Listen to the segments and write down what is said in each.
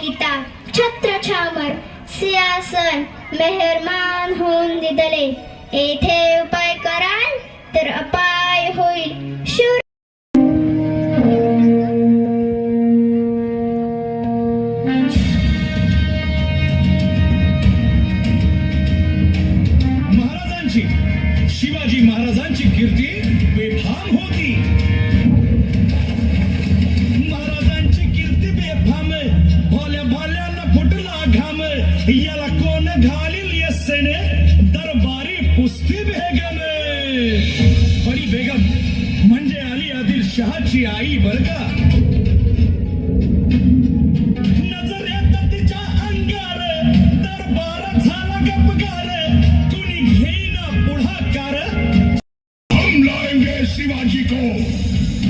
किता छत्र छावर सियासन मेहरमान होऊन दिदले येथे उपाय कराल तर अपाय होईल शूर घालील दरबारी पुस्ती बेगम बडी बेगम म्हणजे अली आदिल शहाची आई बर का नजर तिच्या अंगार दरबार झाला पुढाकार शिवाजी को।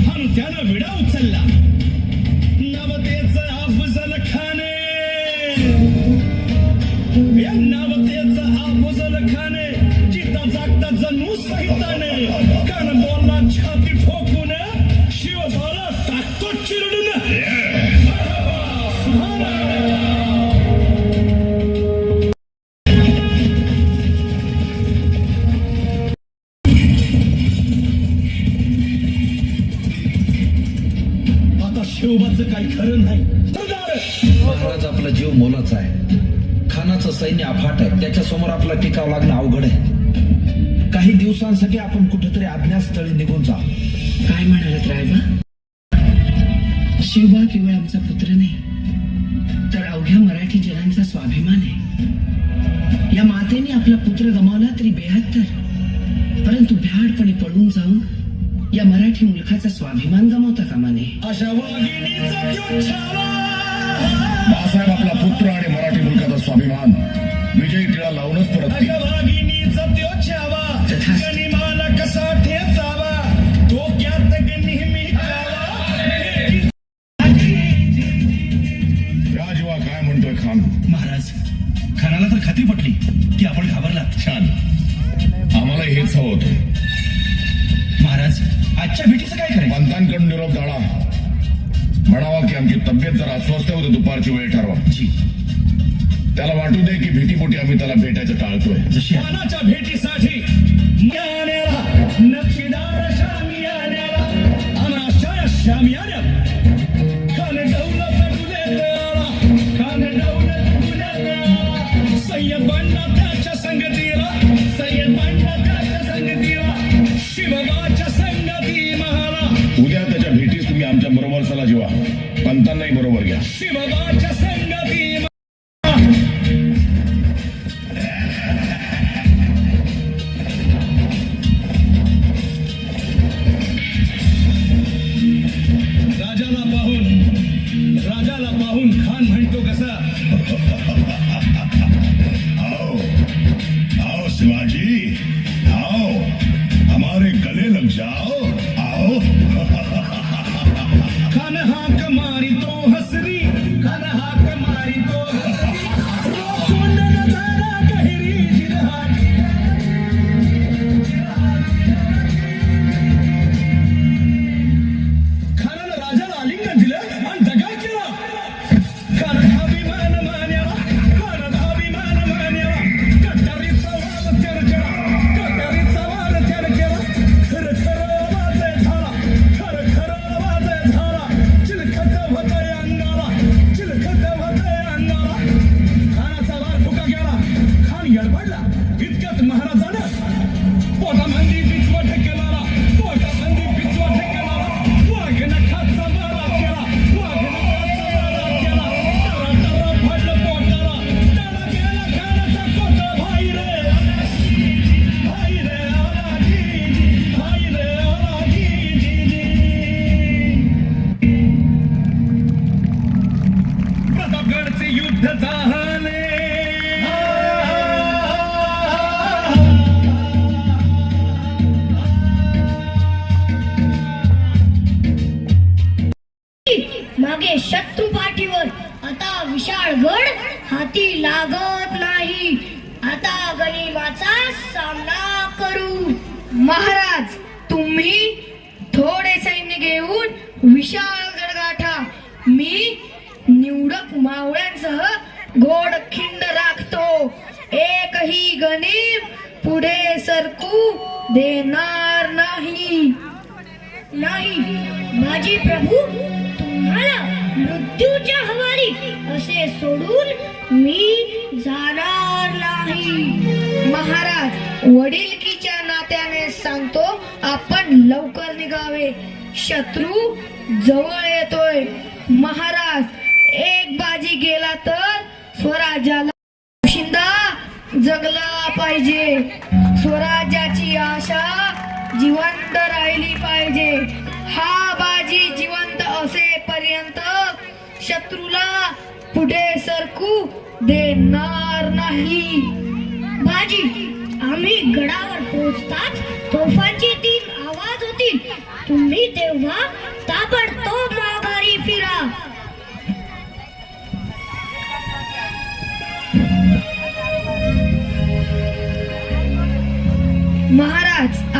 हम त्यानं विडा उचलला सहिताने कान बोलला छाती ठोकून शिवबाला टाकतो चिरडून आता शिवबाचं काही खरं नाही सरदार! महाराज आपला जीव मोलाचा आहे. खानाचं सैन्य अफाट आहे. त्याच्यासमोर आपला टिकाव लागणं अवघड आहे. काही दिवसांसाठी आपण कुठेतरी अज्ञातस्थळी निघून जा काय म्हणालात रायबा? शिवबा केवळ आमचा पुत्र नाही तर अवघ्या मराठी जनांचा स्वाभिमान आहे. या मातेने आपला पुत्र गमावला तरी बेहत्तर परंतु भ्याडपणे पळून जाऊन या मराठी मुलखाचा स्वाभिमान गमावता कामा नये. बाळासाहेब आपला पुत्र आणि राजवा काय म्हणतोय खान? महाराज खानाला तर खात्री पटली की आपण घाबरलात. छान. आम्हाला हेच हवं होतं. महाराज आजच्या भेटीचं काय करायचं? पंतांकडून निरोप धाडा. म्हणावा की आमची तब्येत जरा अस्वस्थ होते दुपारची वेळ ठरवा. जी. त्याला वाटू दे की भीतीपोटी आम्ही त्याला भेटायचं टाळतोय. जशी खानाच्या भेटीसाठी नक्षीदार शामियानेला अनाशय शामियाने उद्या त्याच्या भेटीस तुम्ही आमच्या बरोबर चला जेवा. पंतांनाही बरोबर घ्या. शिवबाच्या संग प्रतापगडचे युद्ध झाले. मागे शत्रू पाठीवर. आता विशाळ गड हाती लागत नाही. आता गनिमाचा सामना करू. महाराज तुम्ही थोडे सैन्य घेऊन विशाल गडगाठा. मी मावळ्यांसह घोड खिंड राखतो. एकही गणिम पुढे सरकू देणार नाही. नाही माझी प्रभू तुम्हाला मृत्यूच्या हवारी असे सोडून मी जाणार नाही. महाराज वडीलकीच्या नात्याने सांगतो आपण लवकर निघावे. शत्रू जवळ येतोय. महाराज एक बाजी गेला तर स्वराज्याला शिंदा जगला पाहिजे. स्वराज्याची आशा जिवंत राहिली पाहिजे. हा बाजी जिवंत असेपर्यंत शत्रूला पुढे सरकू देणार नाही. बाजी आम्ही गडावर पोहोचताच तोफांची तीन आवाज होतील. तुम्ही तेव्हा ताबडतोब माघारी फिरा. महाराज